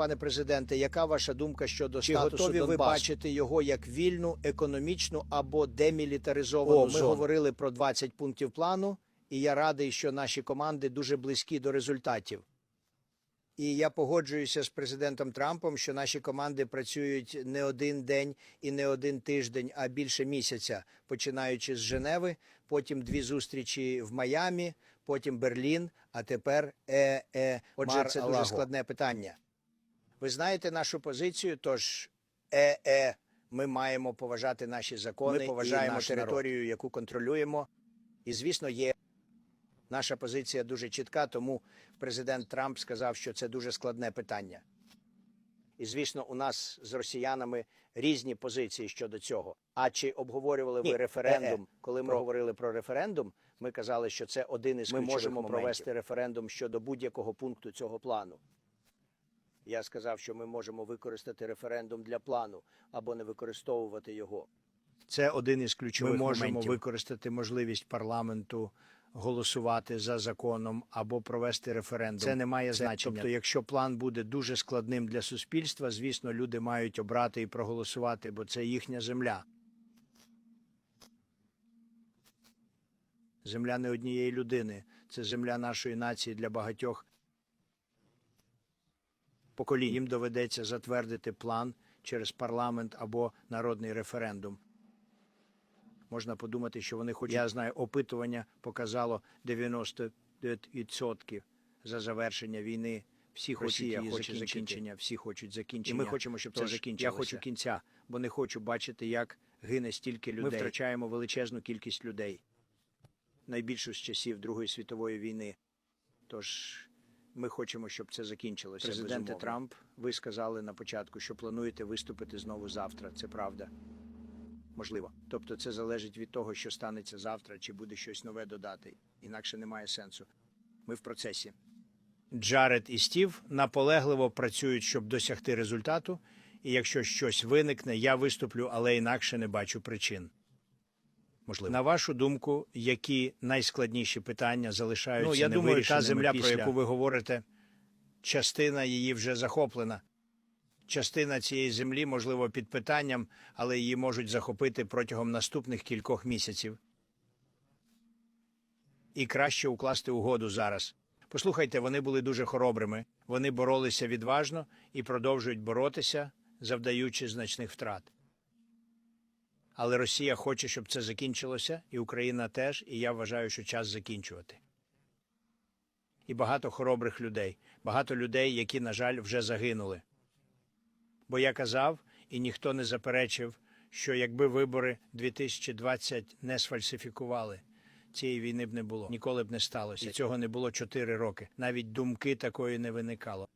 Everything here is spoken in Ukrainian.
пане президенте, яка ваша думка щодо Чи статусу готові ви Донбасу? бачити бачити його як вільну, економічну або демілітаризовану О, ми зону? Говорили про 20 пунктів плану, і я радий, що наші команди дуже близькі до результатів. І я погоджуюся з президентом Трампом, що наші команди працюють не один день і не один тиждень, а більше місяця, починаючи з Женеви, потім дві зустрічі в Майамі, потім Берлін, а тепер е, е. Отже, Мар це дуже складне питання. Ви знаєте нашу позицію, тож е, е, ми маємо поважати наші закони, Ми і поважаємо нашу народ. територію, яку контролюємо. І, звісно, є наша позиція дуже чітка, тому президент Трамп сказав, що це дуже складне питання. І, звісно, у нас з росіянами різні позиції щодо цього. А чи обговорювали ви Ні, референдум? е-е. Коли ми говорили про референдум, ми казали, що це один із Ми можемо моментів. провести референдум щодо будь-якого пункту цього плану. Я сказав, що ми можемо використати референдум для плану або не використовувати його. Це один із ключових Ми можемо моментів. використати можливість парламенту голосувати за законом або провести референдум. Це не має Це- значення. Тобто, якщо план буде дуже складним для суспільства, звісно, люди мають обрати і проголосувати, бо це їхня земля. Земля не однієї людини. Це земля нашої нації для багатьох поколінь. Їм доведеться затвердити план через парламент або народний референдум. Можна подумати, що вони хочуть. Я знаю, опитування показало 99% за завершення війни. Всі хочуть Росія хоче закінчення, закінчення. всі хочуть закінчення. І ми хочемо, щоб це Тож закінчилося. Я хочу кінця, бо не хочу бачити, як гине стільки людей. Ми втрачаємо величезну кількість людей. Найбільшу з часів Другої світової війни. Тож ми хочемо, щоб це закінчилося. Президенте безумовно. Трамп, ви сказали на початку, що плануєте виступити знову завтра. Це правда? Можливо. Тобто це залежить від того, що станеться завтра, чи буде щось нове додати. Інакше немає сенсу. Ми в процесі. Джаред і Стів наполегливо працюють, щоб досягти результату. І якщо щось виникне, я виступлю, але інакше не бачу причин. Можливо. На вашу думку, які найскладніші питання залишаються Ну, я думаю, та земля, після... про яку ви говорите, частина її вже захоплена. Частина цієї землі, можливо, під питанням, але її можуть захопити протягом наступних кількох місяців. І краще укласти угоду зараз. Послухайте, вони були дуже хоробрими. Вони боролися відважно і продовжують боротися, завдаючи значних втрат. Але Росія хоче, щоб це закінчилося, і Україна теж, і я вважаю, що час закінчувати. І багато хоробрих людей, багато людей, які, на жаль, вже загинули. Бо я казав, і ніхто не заперечив, що якби вибори 2020 не сфальсифікували, цієї війни б не було, ніколи б не сталося. І цього не було чотири роки. Навіть думки такої не виникало.